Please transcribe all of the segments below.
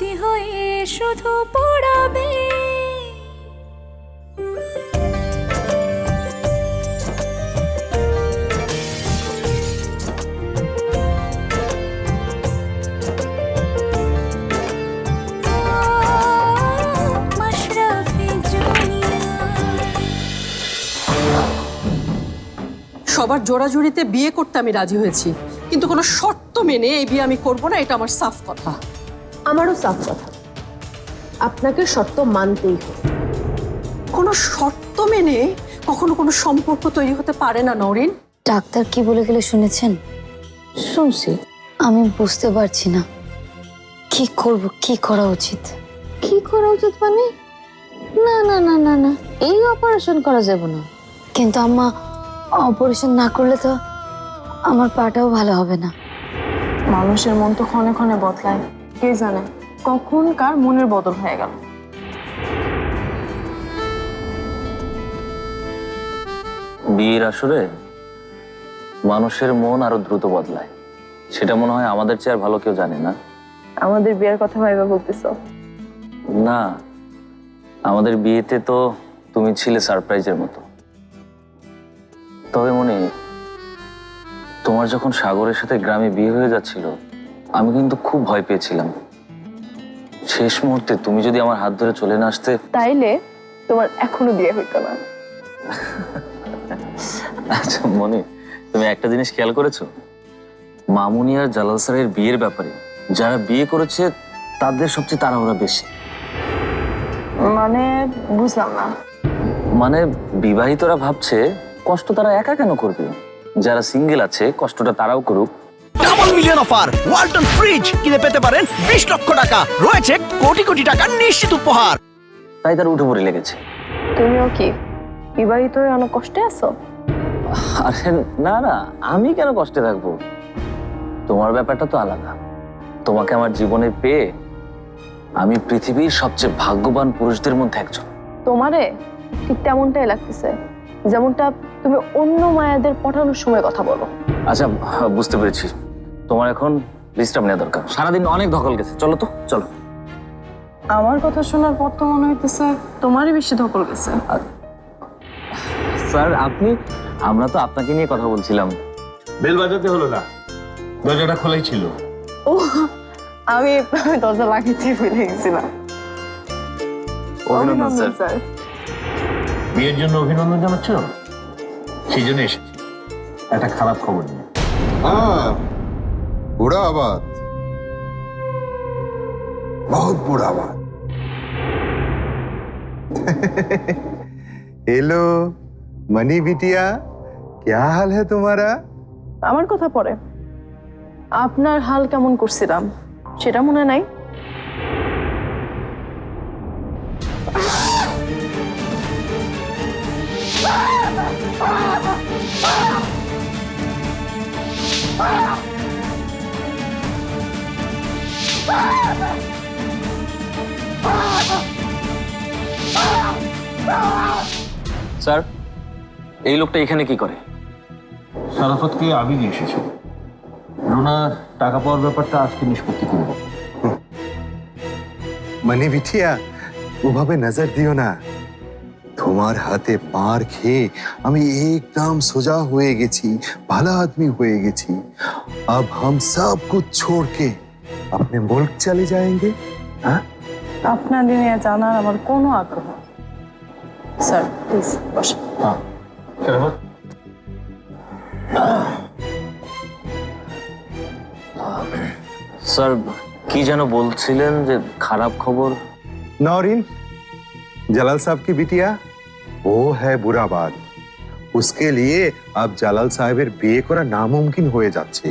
স্মৃতি হয়ে শুধু পড়াবে। সবার জোড়াজুড়িতে বিয়ে করতে আমি রাজি হয়েছি, কিন্তু কোনো শর্ত মেনে এই বিয়ে আমি করব না, এটা আমার সাফ কথা। আমারও সাফ কথা। আপনাকে শর্ত মানতেই হবে। কোনো শর্ত মেনে কখনো কোনো সম্পর্ক তৈরি হতে পারে না নরিন। ডাক্তার কি বলে গেলে শুনেছেন? শুনছি। আমি বুঝতে পারছি না। কি করব কি করা উচিত? কি করা উচিত মানে? না না না না না। এই অপারেশন করা যাবে না। কিন্তু আম্মা অপারেশন না করলে তো আমার পাটাও ভালো হবে না। মানুষের মন তো ক্ষণে ক্ষণে বদলায়। কে জানে কখন কার মনের বদল হয়ে গেল। বিয়ের আসরে মানুষের মন আরও দ্রুত বদলায়। সেটা মনে হয় আমাদের চেয়ে আর ভালো কেউ জানে না। আমাদের বিয়ের কথা ভাইবা বলতেছ? না আমাদের বিয়েতে তো তুমি ছিলে সারপ্রাইজের মতো। তবে মনে তোমার যখন সাগরের সাথে গ্রামে বিয়ে হয়ে যাচ্ছিল আমি কিন্তু খুব ভয় পেয়েছিলাম। শেষ মুহূর্তে তুমি যদি আমার হাত ধরে চলে না আসতে তাইলে তোমার এখনও বিয়ে হইতো না। আচ্ছা মনে তুমি একটা জিনিস খেয়াল করেছ? মামুনি আর জালাল স্যারের বিয়ের ব্যাপারে। যারা বিয়ে করেছে তাদের সবচেয়ে তাড়াহুড়া বেশি। মানে বুঝলাম না। মানে বিবাহিতরা ভাবছে কষ্ট তারা একা কেন করবে? যারা সিঙ্গেল আছে কষ্টটা তারাও করুক। Double million offer Walton fridge কিনে পেতে পারেন বিশ লক্ষ টাকা। রয়েছে কোটি কোটি টাকার নিশ্চিত উপহার। তাই তার উঠে পড়ে লেগেছে। তুমিও কি বিবাহিত হয়ে অনেক কষ্টে আছো? আরে না না আমি কেন কষ্টে থাকব? তোমার ব্যাপারটা তো আলাদা। তোমাকে আমার জীবনে পেয়ে আমি পৃথিবীর সবচেয়ে ভাগ্যবান পুরুষদের মধ্যে একজন। তোমারে ঠিক তেমনটাই লাগতেছে যেমনটা তুমি অন্য মায়াদের পটানোর সময় কথা বলো। আচ্ছা বুঝতে পেরেছি। তোমার এখন বিশ্রাম নেওয়া দরকার। সারাদিন অনেক ধকল গেছে। চলো তো চলো। আমার কথা শোনার পর তো মনে হইতেছে তোমারই বেশি ধকল গেছে। স্যার আপনি আমরা তো আপনাকে নিয়ে কথা বলছিলাম। বেল বাজাতে হলো না। দরজাটা খোলাই ছিল। ও আমি দরজা লাগিয়েছি ভুলে গেছিলাম। অভিনন্দন স্যার। স্যার। বিয়ের জন্য অভিনন্দন জানাচ্ছ? সেই জন্য এসেছি। একটা খারাপ খবর নিয়ে। बुरा बात बहुत बुरा बात हेलो मनी बिटिया क्या हाल है तुम्हारा আমার কথা পরে আপনার হাল কেমন করছিলাম সেটা মনে নাই স্যার এই লোকটা এখানে কি করে সারাফতকে আমি নিয়ে এসেছি রুনা টাকা পাওয়ার ব্যাপারটা আজকে নিষ্পত্তি করবো মনি বিটিয়া ওভাবে নজর দিও না তোমার হাতে পার খেয়ে আমি একদম সোজা হয়ে গেছি ভালো আদমি হয়ে গেছি अब हम सब कुछ छोड़ के अपने मुल्क चले जाएंगे हाँ আপনার নিয়ে জানার আমার কোনো আগ্রহ নেই। স্যার প্লিজ বসে হ্যাঁ সারাফত স্যার কি যেন বলছিলেন যে খারাপ খবর नौरीन जलाल साहब की बिटिया वो है बुरा बात उसके लिए अब জালাল সাহেবের বিয়ে করা নামুমকিন হয়ে যাচ্ছে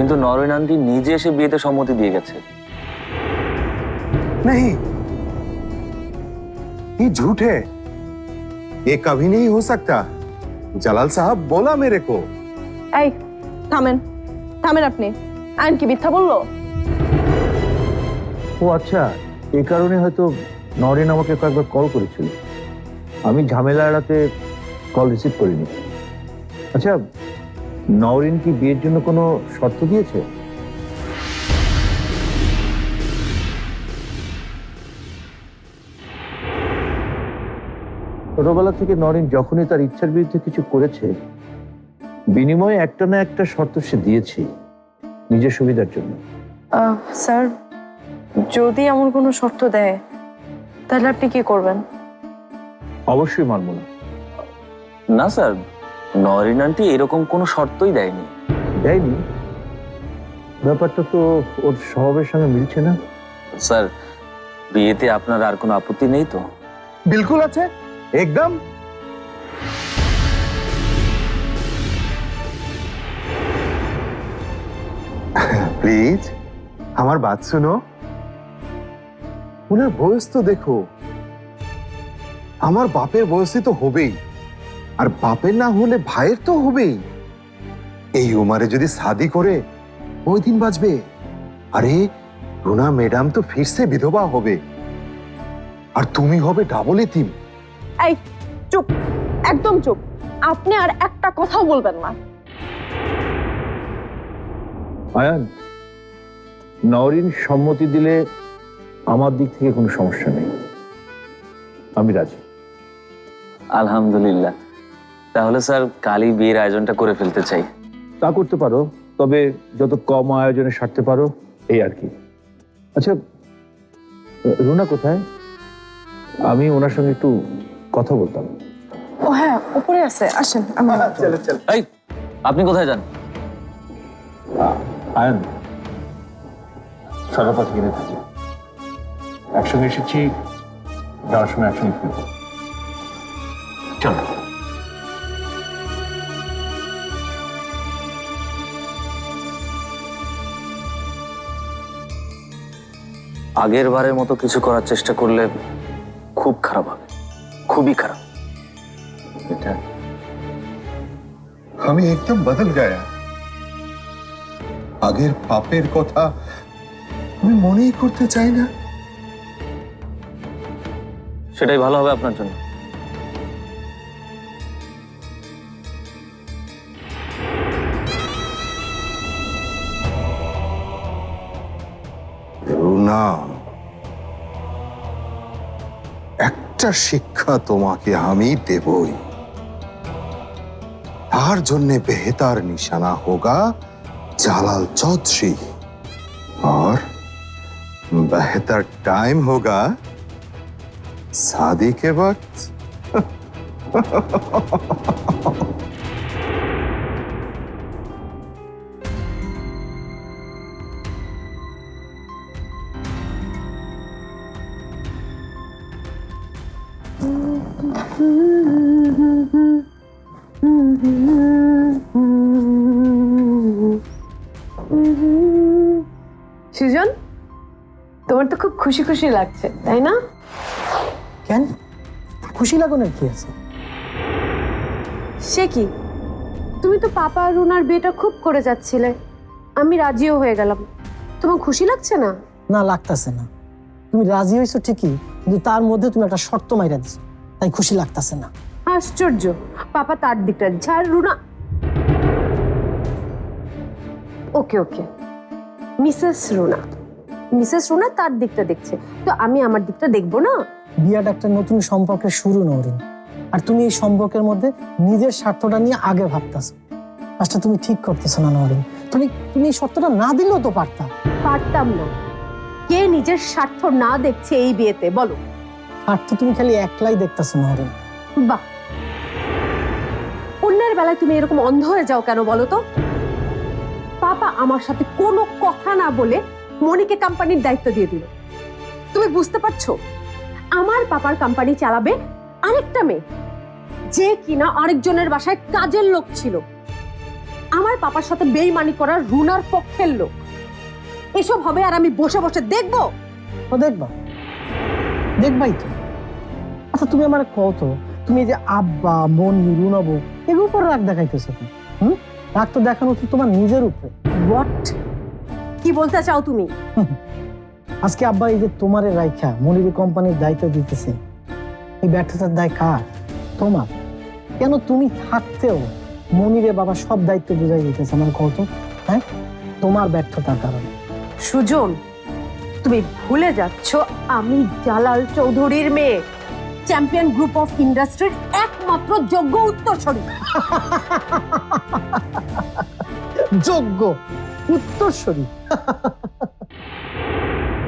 কিন্তু নরেন আন্টি নিজে এসে বিয়েতে সম্মতি দিয়ে গেছে नहीं ये झूठ है ये कभी नहीं हो सकता जलाल साहब बोला मेरे को এই থামেন থামেন আপনি আইন কি মিথ্যা বললো ও আচ্ছা এই কারণে হয়তো নরেন আমাকে কয়েকবার কল করেছিল আমি ঝামেলা এড়াতে কল রিসিভ করিনি আচ্ছা নওরিন কি বিয়ের জন্য কোনো শর্ত দিয়েছে? ছোটবেলা থেকে নরেন যখনই তার ইচ্ছার বিরুদ্ধে কিছু করেছে বিনিময়ে একটা না একটা শর্ত সে দিয়েছে নিজের সুবিধার জন্য। স্যার যদি এমন কোনো শর্ত দেয় তাহলে আপনি কি করবেন? অবশ্যই মানব না। না স্যার। নরিন আন্টি এরকম কোনো শর্তই দেয়নি। দেয়নি? ব্যাপারটা তো ওর স্বভাবের সঙ্গে মিলছে না। স্যার বিয়েতে আপনার আর কোনো আপত্তি নেই তো? বিলকুল আছে। একদম। প্লিজ আমার বাত শুনো। ওনার বয়স তো দেখো। আমার বাপের বয়সই তো হবেই। আর বাপের না হলে ভাইয়ের তো হবেই। এই উমারে যদি সাদি করে ওই দিন বাঁচবে। আরে রুনা ম্যাডাম তো ফিরছে বিধবা হবে। আর তুমি হবে ডাবল এতিম। এই চুপ একদম চুপ। আপনি আর একটা কথাও বলবেন না। আয়ান নরিন সম্মতি দিলে আমার দিক থেকে কোনো সমস্যা নেই। আমি রাজি। আলহামদুলিল্লাহ। তাহলে স্যার কালই বিয়ের আয়োজনটা করে ফেলতে চাই। তা করতে পারো তবে যত কম আয়োজনে সারতে পারো এই আর কি। আচ্ছা রুনা কোথায়? আমি ওনার সঙ্গে একটু কথা বলতাম। ও হ্যাঁ উপরে আছে আসেন আমার এই আপনি কোথায় যান? আয়ন সরাফা কিনে থাকি। একসঙ্গে এসেছি যাওয়ার সময় একসঙ্গে ফিরব আগের বারের মতো কিছু করার চেষ্টা করলে খুব খারাপ হবে। খুবই খারাপ। আমি একদম বদল গায়া। আগের পাপের কথা আমি মনেই করতে চাই না। সেটাই ভালো হবে আপনার জন্য। রুনা একটা শিক্ষা তোমাকে আমি দেবই তার জন্যে বেহতার নিশানা হোগা জালাল চৌধুরী और बेहतर टाइम होगा शादी के वक्त সুজন তোমার তো খুব খুশি খুশি লাগছে তাই না? কেন? খুশি লাগানোর কি আছে? সে কি? তুমি তো পাপা আর রুনার বিয়েটা খুব করে যাচ্ছিলে। আমি রাজিও হয়ে গেলাম। তোমার খুশি লাগছে না? না লাগতাছে না। তুমি রাজি হয়েছো ঠিকই। কিন্তু তার মধ্যে তুমি একটা শর্ত মাইরা দিছো। তাই খুশি লাগতাছে না। আশ্চর্য। পাপা তার দিকটা আর Runa. Okay okay. Mrs Runa. Mrs Runa তার দিকটা দেখছে। তো আমি আমার দিকটা দেখব না? বিয়াটা একটা নতুন সম্পর্কের শুরু নরিন আর তুমি এই সম্পর্কের মধ্যে নিজের স্বার্থটা নিয়ে আগে ভাবতেছো। কাজটা তুমি ঠিক করতেছো না নরিন তুমি তুমি এই শর্তটা না দিলেও তো পারতা। পারতাম না। কে নিজের স্বার্থ না দেখছে এই বিয়েতে? বলো। স্বার্থ তুমি খালি একলাই দেখতেছো নরিন বাহ। অন্যের বেলায় তুমি এরকম অন্ধ হয়ে যাও কেন বলো তো? পাপা আমার সাথে কোনো কথা না বলে মনিকে কোম্পানির দায়িত্ব দিয়ে দিল। তুমি বুঝতে পারছ? আমার পাপার কোম্পানি চালাবে আরেকটা মেয়ে যে কিনা আরেকজনের বাসায় কাজের লোক ছিল। আমার পাপার সাথে বেইমানি করার রুনার পক্ষের লোক। এসব হবে আর আমি বসে বসে দেখব। ও দেখবা। দেখবাই তো। আচ্ছা তুমি আমার কত তুমি এই যে আব্বা বোন রুনাবো এগুলোর উপর রাগ দেখাইতেছো হুম? রাগ তো দেখানো উচিত তোমার নিজের উপরে। হোয়াট কি বলতে চাও তুমি? আজকে আব্বা এই যে তোমার রাইখা মনিরি কোম্পানির দায়িত্ব দিতেছে এই ব্যর্থতার দায় কার? তোমার। কেন তুমি থাকতেও মনিরে বাবা সব দায়িত্ব বুঝাই দিতেছে আমার কত হ্যাঁ? তোমার ব্যর্থতার কারণে। সুজন তুমি ভুলে যাচ্ছ আমি জালাল চৌধুরীর মেয়ে। চ্যাম্পিয়ন গ্রুপ অফ ইন্ডাস্ট্রির একমাত্র যোগ্য উত্তরসূরি। যোগ্য উত্তরস্বরী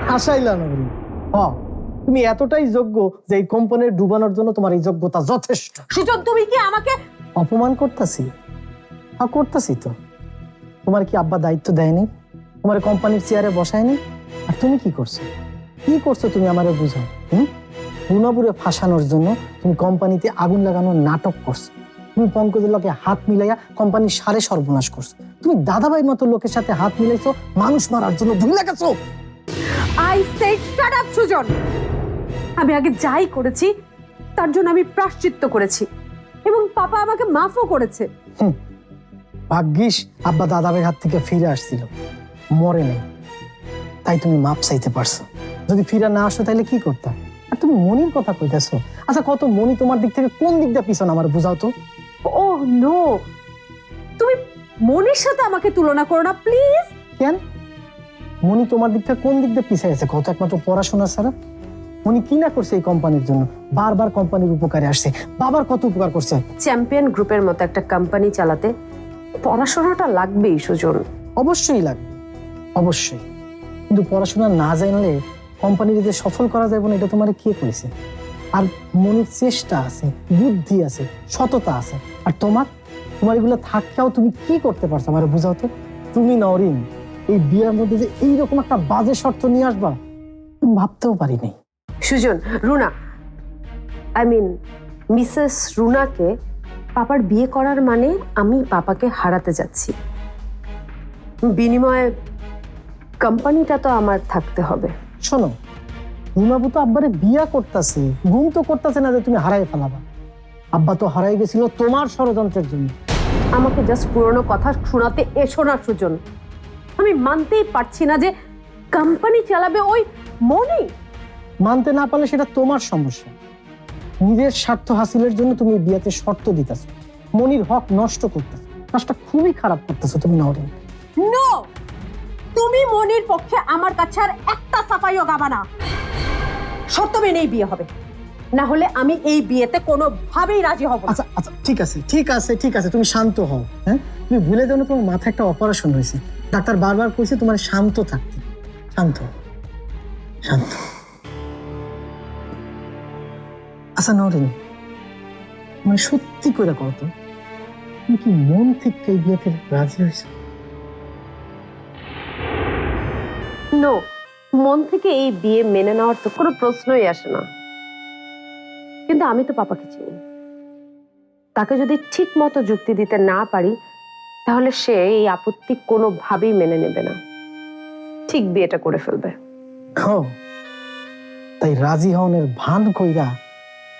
হাসাইলা নগরী। হ তুমি এতটাই যোগ্য যে এই কোম্পানির ডুবানোর জন্য তোমার এই যোগ্যতা যথেষ্ট। সুজন তুমি কি আমাকে অপমান করতেছি? হ্যাঁ করতেছি তো। তোমার কি আব্বা দায়িত্ব দেয়নি? তোমার কোম্পানির চেয়ারে বসায়নি? আর তুমি কি করছ? কি করছ তুমি আমারে বুঝাও হুম? রুনাপুরে ফাঁসানোর জন্য তুমি কোম্পানিতে আগুন লাগানোর নাটক করছ। তুমি পঙ্কজের লোকে হাত মিলাইয়া কোম্পানির সারে সর্বনাশ করছ। তুমি দাদাভাইয়ের মতো লোকের সাথে হাত মিলাইছো মানুষ মারার জন্য ভুলে গেছো। I said shut up Sujan. আমি আগে যাই করেছি তার জন্য আমি প্রাশ্চিত্য করেছি এবং পাপা আমাকে মাফও করেছে। ভাগ্যিস আব্বা দাদাবের হাত থেকে ফিরে আসছিল। মরে নেই। তাই তুমি মাপ চাইতে পারছ। যদি ফিরে না আসো তাহলে কি করতাম আর তুমি মনির কথা কইতেছো। আচ্ছা কত মনি তোমার দিক থেকে কোন দিক দিয়ে পিছন আমার বুঝাও তো? Oh no. তুমি মনের সাথে আমাকে তুলনা করো না প্লিজ। কেন? মনি তোমার দিক থেকে কোন দিক দিয়ে পিছিয়ে আছে? কত একমাত্র পড়াশোনা ছাড়া? মনি কি না করছে এই কোম্পানির জন্য? বারবার কোম্পানির উপকারে আসছে। বাবার কত উপকার করছে? চ্যাম্পিয়ন গ্রুপের মতো একটা কোম্পানি চালাতে পড়াশোনাটা লাগবেই সুজন। অবশ্যই লাগবে। অবশ্যই। কিন্তু পড়াশোনা না জানলে কোম্পানির যে সফল করা যায় না এটা তোমার কে করেছে? আর মনের চেষ্টা আছে, বুদ্ধি আছে, সততা আছে। আর তোমার? তোমার এগুলো থাকলেও তুমি কি করতে পারছ আমার বুঝাও তো। তুমি নরিন, এই বিয়ের মধ্যে যে এইরকম একটা বাজে শর্ত নিয়ে আসবা ভাবতেও পারিনি। Sujan, Runa I mean Mrs রুনাকে পাপার বিয়ে করার মানে আমি পাপাকে হারাতে যাচ্ছি। বিনিময়ে কোম্পানিটা তো আমার থাকতে হবে। শোনো রুনাবু তো আব্বারে বিয়া করতেছে ঘুম তো করতেছে না যে তুমি হারাই ফেলাবা। আব্বা তো হারাই গেছিল তোমার ষড়যন্ত্রের জন্য। আমাকে জাস্ট পুরনো কথা শোনাতে এসো না সুজন। আমি মানতেই পারছি না যে কোম্পানি চালাবে ওই মনি মানতে না পারলে সেটা তোমার সমস্যা। নিজের স্বার্থ হাসিলের জন্য তুমি বিয়াতে শর্ত দিতেছো। মনির হক নষ্ট করতেছো। কাজটা খুবই খারাপ করতেছো তুমি নরেন নো তুমি মনির পক্ষে আমার কাছে আর একটা সাফাইও গাবা না। শর্ত মেনেই বিয়ে হবে। না হলে আমি এই বিয়েতে কোনোভাবেই রাজি হব আচ্ছা আচ্ছা ঠিক আছে ঠিক আছে ঠিক আছে, তুমি শান্ত হও হ্যাঁ? তুমি ভুলে যাও না তোমার মাথায় একটা অপারেশন হয়েছে। ডাক্তার বারবার কইছে তোমার শান্ত থাকতে। শান্ত শান্ত। আচ্ছা নরেন মানে সত্যি করে কত তুমি কি মন থেকে এই বিয়েতে রাজি হয়েছে? মন থেকে এই বিয়ে মেনে নেওয়ার তো কোনো প্রশ্নই আসে না। কিন্তু আমি তো পাপাকে চিনি। তাকে যদি ঠিক মতো যুক্তি দিতে না পারি তাহলে সে এই আপত্তি কোনোভাবেই মেনে নেবে না। ঠিক বিয়েটা করে ফেলবে। তাই রাজি হওয়ানের ভান কইরা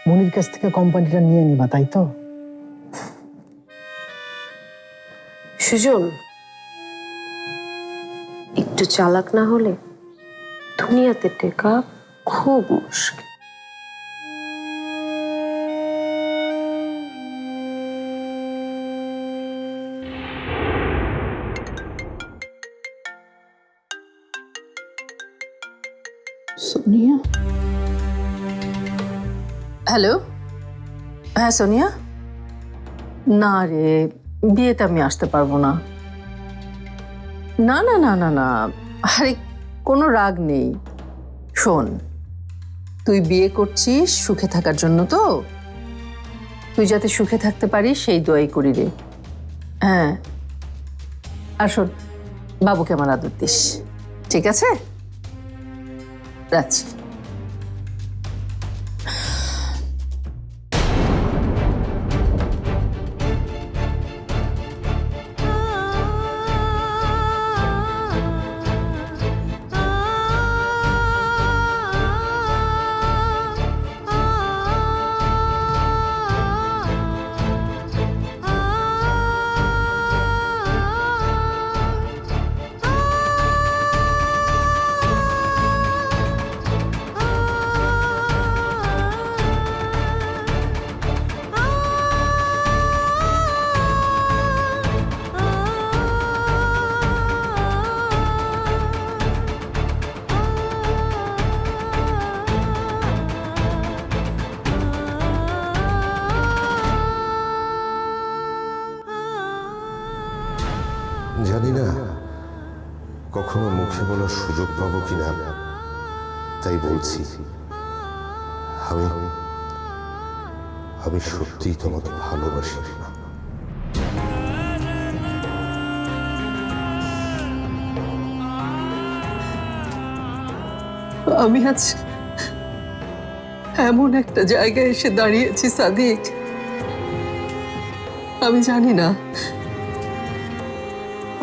মনির কাছ থেকে কোম্পানিটা নিয়ে নিবা তাই তো? সুজন একটু চালাক না হলে দুনিয়াতে টেকা খুব মুশকিল সোনিয়া হ্যালো হ্যাঁ সোনিয়া না রে বিয়েতে আমি আসতে পারব না না না না না না আরে কোনো রাগ নেই। শোন, তুই বিয়ে করছিস সুখে থাকার জন্য তো? তুই যাতে সুখে থাকতে পারিস সেই দোয়াই করি রে। হ্যাঁ। আর শোন, বাবুকে আমার আদর দিস। ঠিক আছে? রাখছি। জানি না, কখনো মুখে বলার সুযোগ পাবো কিনা, তাই বলছি, আমি আমি সত্যিই তোমাকে ভালোবাসি। না আমি আজ এমন একটা জায়গায় এসে দাঁড়িয়েছি, সাদিক। আমি জানি না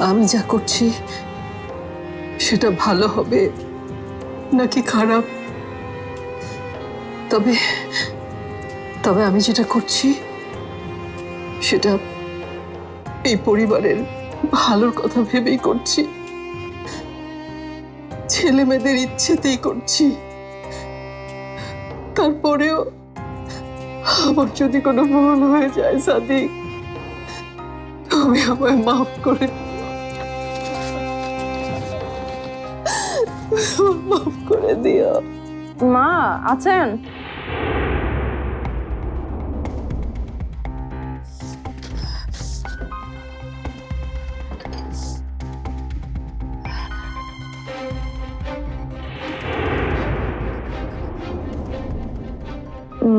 আমি যা করছি, সেটা ভালো হবে নাকি খারাপ? তবে তবে আমি যেটা করছি, সেটা এই পরিবারের ভালোর কথা ভেবেই করছি। ছেলে মেয়েদের ইচ্ছেতেই করছি। তারপরেও আমার যদি কোনো ভুল হয়ে যায় সাদিক তুমি আমায় মাফ করে মাফ করে দিও। মা আছেন?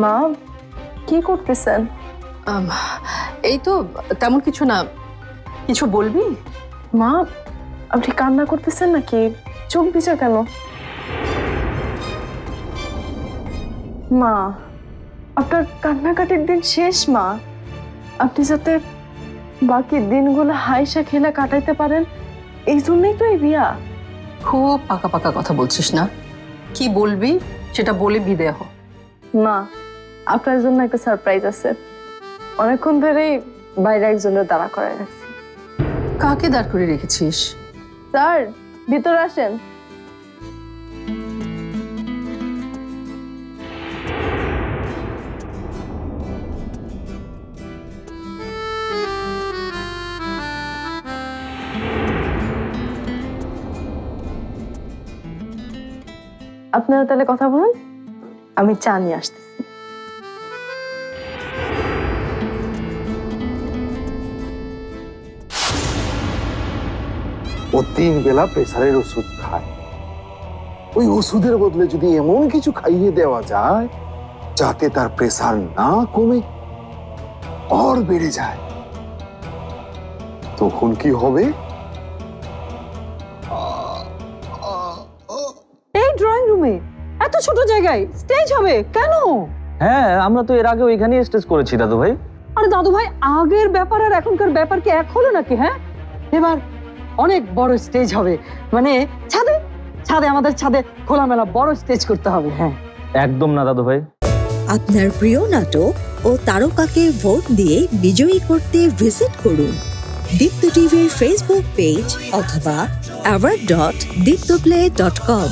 মা কি করতেছেন? এই তো তেমন কিছু না। কিছু বলবি? মা আপনি কান্না করতেছেন নাকি? চোখ ভিজা কেন? মা আপনার কান্নাকাটির দিন শেষ মা। আপনি যাতে বাকি দিনগুলো হাইসা খেলে কাটাইতে পারেন এই জন্যই তো এই বিয়া। খুব পাকা পাকা কথা বলছিস না? কি বলবি? সেটা বলে বিদেয় হ মা আপনার জন্য একটা সারপ্রাইজ আছে। অনেকক্ষণ ধরেই বাইরে একজনের দাঁড়া করে রাখছি। কাকে দাঁড় করে রেখেছিস? স্যার ভিতরে আসেন। আপনারা তাহলে কথা বলুন। আমি চা নিয়ে আসতেছি। ও তিন বেলা প্রেসারের ওষুধ খায়। ওই ওষুধের বদলে যদি এমন কিছু খাইয়ে দেওয়া যায় যাতে তার প্রেসার না কমে আর বেড়ে যায়। তখন কি হবে? এই ড্রয়িং রুমে এত ছোট জায়গায় স্টেজ হবে কেন? হ্যাঁ আমরা তো এর আগে ওইখানেই স্টেজ করেছি দাদু ভাই আরে দাদু ভাই আগের ব্যাপার আর এখনকার ব্যাপার কি এক হলো নাকি হ্যাঁ? এবার অনেক বড় স্টেজ হবে। মানে ছাদে ছাদে আমাদের ছাদে খোলামেলা বড় স্টেজ করতে হবে হ্যাঁ। একদম না দাদু ভাই। আপনার প্রিয় নাটক ও তারকাকে ভোট দিয়ে বিজয়ী করতে ভিজিট করুন। দীপ্ত টিভির ফেসবুক পেজ অথবা award dot Deepto play dot com